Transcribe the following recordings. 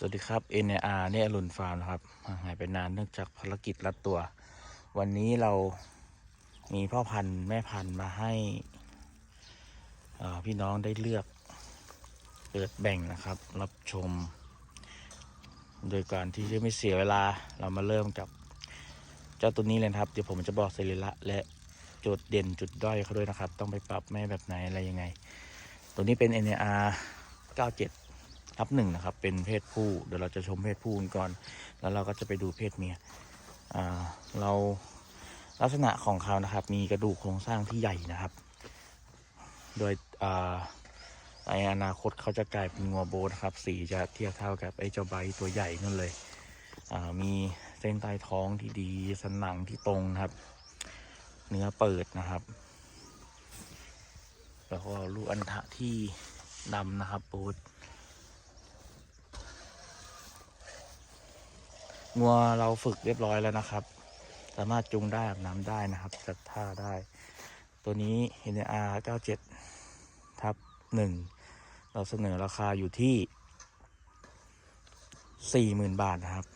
สวัสดีครับ NAR เนี่ยอรุณฟาร์มนะครับหายไปนานเนื่องจากภารกิจรัดตัว วันนี้เรามีพ่อพันธุ์แม่พันธุ์มาให้พี่น้องได้เลือกเปิดแบ่งนะครับ รับชม โดยการที่จะไม่เสียเวลาเรามาเริ่มกับเจ้าตัวนี้เลยครับ เดี๋ยวผมจะบอกสรีระและจุดเด่นจุดด้อยเขาด้วยนะครับ ต้องไปปรับแม่แบบไหนอะไรยังไง ตัวนี้เป็น NAR 97 ทับหนึ่งนะครับ เป็นเพศผู้เดี๋ยวเราจะชมเพศผู้กันก่อน แล้วเราก็จะไปดูเพศเมียเราลักษณะของเขานะครับ มีกระดูกโครงสร้างที่ใหญ่นะครับ โดยในอนาคตเขาจะกลายเป็นงัวโบทนะครับ สีจะเทียบเท่ากับไอ้เจ้าใบตัวใหญ่นั่นเลย มีเส้นใต้ท้องที่ดีสันหลังที่ตรงนะครับ เนื้อเปิดนะครับ แล้วก็ลูกอัณฑะที่ดำนะครับปูด งัวเราฝึกเรียบร้อยแล้วนะครับ สามารถจูงได้อาบน้ำได้นะครับจัดท่าได้ ตัวนี้ NR 97ทับ1เราเสนอราคาอยู่ที่ 40,000 บาทนะครับ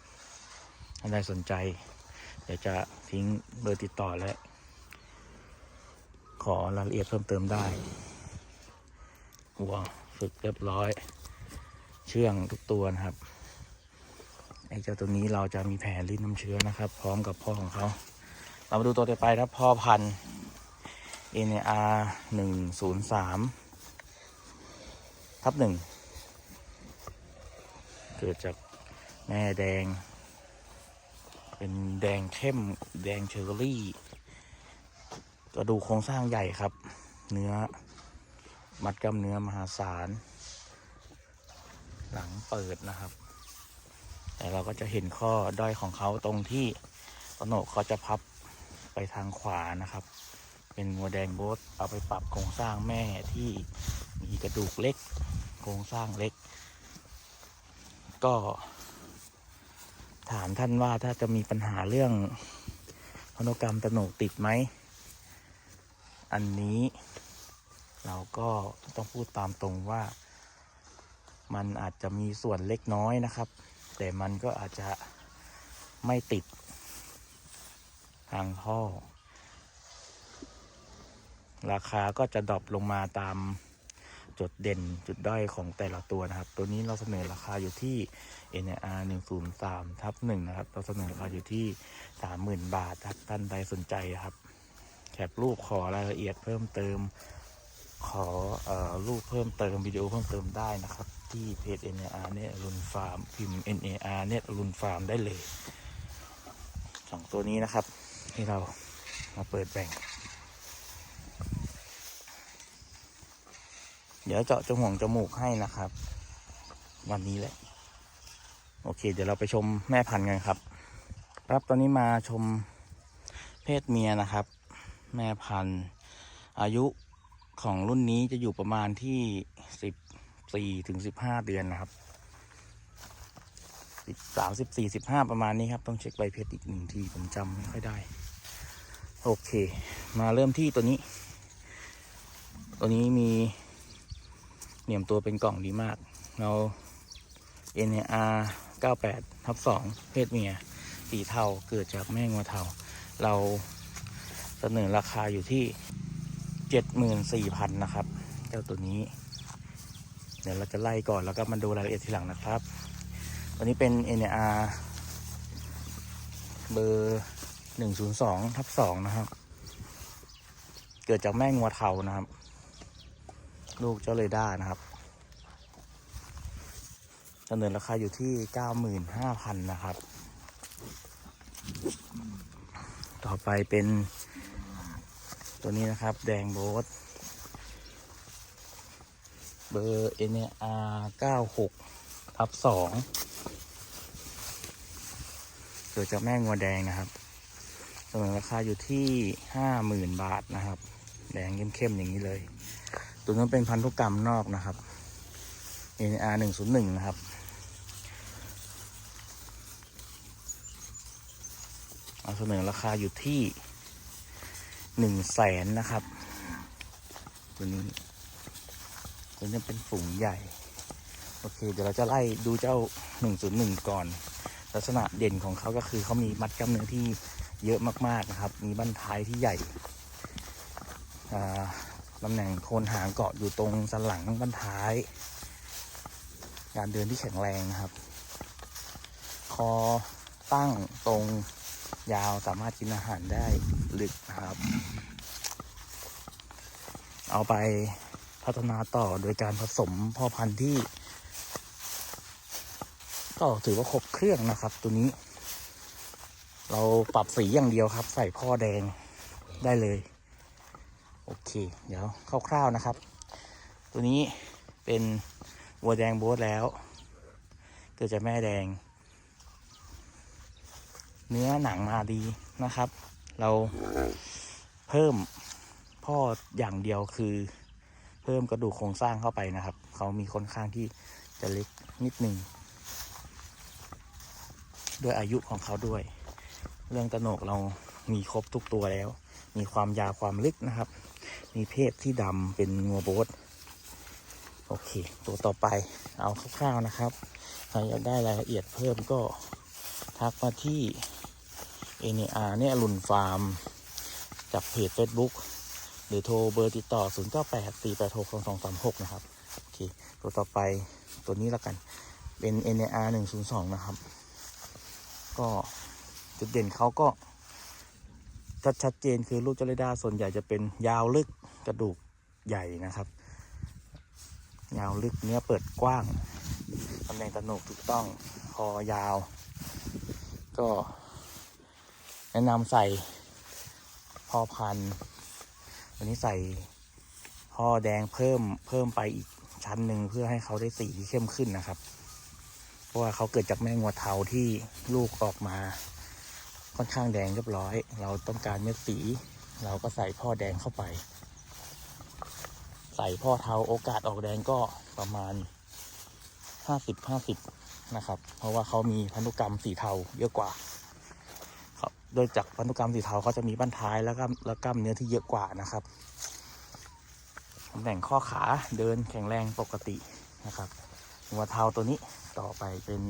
ท่านใดสนใจเดี๋ยวจะทิ้งเบอร์ติดต่อและขอรายละเอียดเพิ่มเติมได้วัวฝึกเรียบร้อย เชื่องทุกตัวนะครับ ไอ้เจ้าตัวนี้เราจะมีแผลลิ้นน้ำเชื้อนะครับ พร้อมกับพ่อของเขา เรามาดูตัวต่อไปครับพ่อพันธุ์ NAR หนึ่งศูนย์สามทับหนึ่งเกิดจากแม่แดง เป็นแดงเข้มแดงเชอร์รี่กระดูกโครงสร้างใหญ่ครับ เนื้อมัดกล้ามเนื้อมหาศาล หลังเปิดนะครับ แต่เราก็จะเห็นข้อด้อยของเขาตรงที่ตโหนกเขาจะพับไปทางขวานะครับ เป็นงัวแดงโบสเอาไปปรับโครงสร้างแม่ที่มีกระดูกเล็ก โครงสร้างเล็ก ก็ ถามท่านว่าถ้าจะมีปัญหาเรื่องพนกรรมตโหนกติดไหม อันนี้เราก็ต้องพูดตามตรงว่า มันอาจจะมีส่วนเล็กน้อยนะครับ แต่มันก็อาจจะไม่ติดทางท่อ ราคาก็จะดรอปลงมาตามจุดเด่นจุดด้อยของแต่ละตัวนะครับ ตัวนี้เราเสนอราคาอยู่ที่ NR 103ทับ1นะครับ เราเสนอราคาอยู่ที่ 30,000 บาทถ้าท่านใดสนใจครับ แคปรูปขอรายละเอียดเพิ่มเติม ขอเอ่อรูปเพิ่มเติมวิดีโอเพิ่มเติมได้นะครับ ที่เพจ NAR เนี่ยรุนฟาร์มพิมพ์ NAR เนี่ยรุนฟาร์มได้เลยสองตัวนี้นะครับที่เรามาเปิดแบ่ง เดี๋ยวเจาะจมูกจมูกให้นะครับ วันนี้แหละ โอเค เดี๋ยวเราไปชมแม่พันธุ์กันครับ ครับตอนนี้มาชมเพศเมียนะครับ แม่พันธุ์อายุ ของรุ่นนี้จะอยู่ประมาณที่สิบสี่ถึงสิบห้าเดือนนะครับสิบสามสิบสี่สิบห้าประมาณนี้ครับ ต้องเช็คใบเพชรอีกหนึ่งทีผมจำไม่ค่อยได้ โอเค มาเริ่มที่ตัวนี้ ตัวนี้มีเหนี่ยมตัวเป็นกล่องดีมาก เรา NAR 98ทับ2เพศเมีย สีเทาเกิดจากแม่งัวเทา เราเสนอราคาอยู่ที่ เจ็ดหมื่นสี่พันนะครับ เจ้าตัวนี้ เดี๋ยวเราจะไล่ก่อนแล้วก็มาดูรายละเอียดทีหลังนะครับ ตัวนี้เป็น NAR เบอร์หนึ่งศูนย์สองทับสองนะครับ เกิดจากแม่งัวเทานะครับ ลูกเจ้าเรด้านะครับเสนอราคาอยู่ที่เก้าหมื่นห้าพันนะครับ ต่อไปเป็น ตัวนี้นะครับ แดงโบสเบอร์ NR 96ทับ2เกิดจากแม่งัวแดงนะครับเสนอราคาอยู่ที่50,000บาทนะครับ แดงเข้มๆอย่างนี้เลย ตัวนั้นเป็นพันธุกรรมนอกนะครับ NR 101นะครับ เอาเสนอราคาอยู่ที่ หนึ่งแสนนะครับ ตัวนี้ตัวนี้เป็นฝูงใหญ่ โอเค เดี๋ยวเราจะไล่ดูเจ้า 101 ก่อน ลักษณะเด่นของเขาก็คือเขามีมัดกล้ามเนื้อที่เยอะมากๆนะครับ มีบั้นท้ายที่ใหญ่ตำแหน่งโคนหางเกาะอยู่ตรงสันหลังบั้นท้าย การเดินที่แข็งแรงนะครับ คอตั้งตรง ยาวสามารถกินอาหารได้ลึกนะครับ เอาไปพัฒนาต่อโดยการผสมพ่อพันธุ์ที่ ก็ถือว่าครบเครื่องนะครับ ตัวนี้ เราปรับสีอย่างเดียวครับ ใส่พ่อแดงได้เลย โอเค เดี๋ยวคร่าวๆนะครับ ตัวนี้เป็นวัวแดงโบสแล้ว เกิดจากแม่แดง เนื้อหนังมาดีนะครับ เราเพิ่มพ่ออย่างเดียวคือ เพิ่มกระดูกโครงสร้างเข้าไปนะครับ เขามีค่อนข้างที่จะเล็กนิดหนึ่งด้วยอายุของเขาด้วย เรื่องตะโหนกเรามีครบทุกตัวแล้ว มีความยาวความลึกนะครับ มีเพศที่ดำเป็นงัวโบสโอเค ตัวต่อไปเอาคร่าวๆนะครับ ใครอยากได้รายละเอียดเพิ่มก็ทักมาที่ NAR เนี่ยรุนฟาร์ม จากเพจ Facebook หรือโทรเบอร์ติดต่อ 0 9 8 4 8 6 2 2 3 6 นะครับ โอเค ตัวต่อไปตัวนี้แล้วกัน เป็น NAR 102 นะครับ ก็จุดเด่นเขาก็ชัดชัดเจนคือลูกจร์เรดาส่วนใหญ่จะเป็นยาวลึกกระดูกใหญ่นะครับ ยาวลึกเนื้อเปิดกว้างตำแหน่งตะโหนกถูกต้อง คอยาว ก็ แนะนำใส่พ่อพันวันนี้ใส่พ่อแดงเพิ่มเพิ่มไปอีกชั้นหนึ่งเพื่อให้เขาได้สีที่เข้มขึ้นนะครับ เพราะว่าเขาเกิดจากแม่งัวเทาที่ลูกออกมา ค่อนข้างแดงเรียบร้อย เราต้องการเม็ดสี เราก็ใส่พ่อแดงเข้าไป ใส่พ่อเทาโอกาสออกแดงก็ประมาณห้าสิบห้าสิบนะครับ เพราะว่าเขามีพันธุกรรมสีเทาเยอะกว่า โดยจากพันธุกรรมสีเทาเขาจะมีบั้นท้ายแล้วก็แล้วกล้ามเนื้อที่เยอะกว่านะครับตำแหน่งข้อขาเดินแข็งแรงปกตินะครับหัวเทาตัวนี้ต่อไปเป็น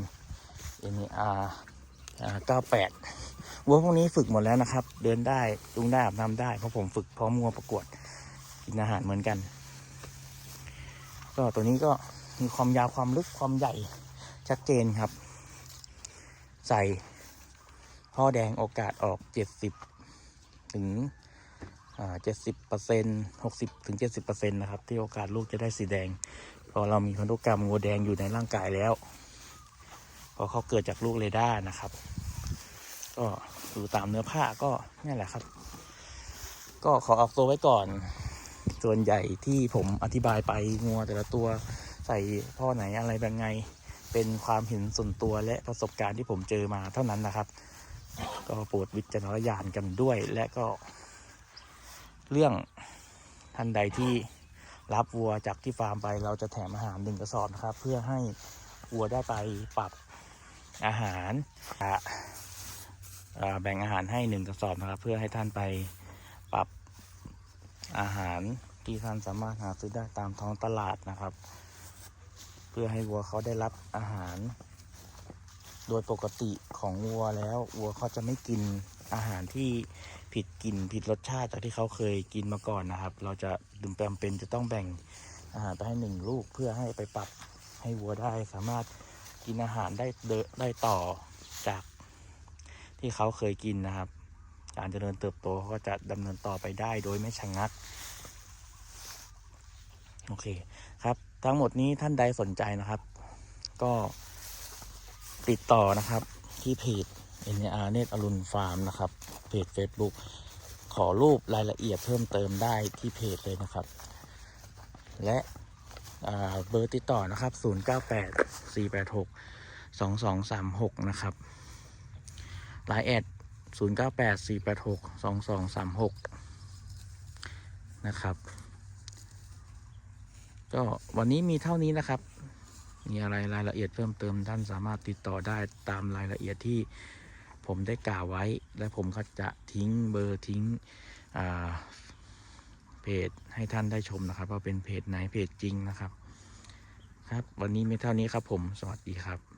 NAR อ่า98วัวพวกนี้ฝึกหมดแล้วนะครับ เดินได้จุงได้อาบน้ำได้เพราะผมฝึกพร้อมงัวประกวดกินอาหารเหมือนกัน ก็ตัวนี้ก็มีความยาวความลึกความใหญ่ชัดเจนครับ ใส่ พ่อแดงโอกาสออก 70 ถึงเจ็ดสิบเปอร์เซ็นหกสิบถึงเจ็ดสิบเปอร์เซ็นนะครับ ที่โอกาสลูกจะได้สีแดงพราะเรามีพันธุกรรมงัวแดงอยู่ในร่างกายแล้วพราะเขาเกิดจากลูกเรดาร์นะครับ ก็ดูตามเนื้อผ้าก็นี่แหละครับ ก็ขอออกตัวไว้ก่อน ส่วนใหญ่ที่ผมอธิบายไปงัวแต่ละตัวใส่พ่อไหนอะไรแบบไง เป็นความเห็นส่วนตัวและประสบการณ์ที่ผมเจอมาเท่านั้นนะครับ ก็โปรดวิจารณญาณกันด้วย และก็เรื่องท่านใดที่รับวัวจากที่ฟาร์มไป เราจะแถมอาหารหนึ่งกระสอบนะครับ เพื่อให้วัวได้ไปปรับอาหารแบ่งอาหารให้หนึ่งกระสอบนะครับ เพื่อให้ท่านไปปรับอาหารที่ท่านสามารถหาซื้อได้ตามท้องตลาดนะครับ เพื่อให้วัวเขาได้รับอาหาร โดยปกติของวัวแล้ววัวเขาจะไม่กินอาหารที่ผิดกลิ่นผิดรสชาติจากที่เขาเคยกินมาก่อนนะครับ เราจะดึงแปมเป็นจะต้องแบ่งอาหารไปให้หนึ่งลูกเพื่อให้ไปปรับให้วัวได้สามารถกินอาหารได้เดได้ต่อจากที่เขาเคยกินนะครับ การเจริญเติบโตเขาก็จะดำเนินต่อไปได้โดยไม่ชะงงัก โอเคครับ ทั้งหมดนี้ท่านใดสนใจนะครับ ก็ ติดต่อนะครับที่เพจ NR เนตอรุณฟาร์มนะครับ เพจ Facebook ขอรูปรายละเอียดเพิ่มเติมได้ที่เพจเลยนะครับ และเบอร์ติดต่อนะครับ 098 486 2236 นะครับไลน์แอด 098 486 2236 นะครับ ก็วันนี้มีเท่านี้นะครับ มีอะไรรายละเอียดเพิ่มเติมท่านสามารถติดต่อได้ตามรายละเอียดที่ผมได้กล่าวไว้ และผมก็จะทิ้งเบอร์ทิ้งเพจให้ท่านได้ชมนะครับ ว่าเป็นเพจไหนเพจจริงนะครับ ครับ วันนี้ไม่เท่านี้ครับผม สวัสดีครับ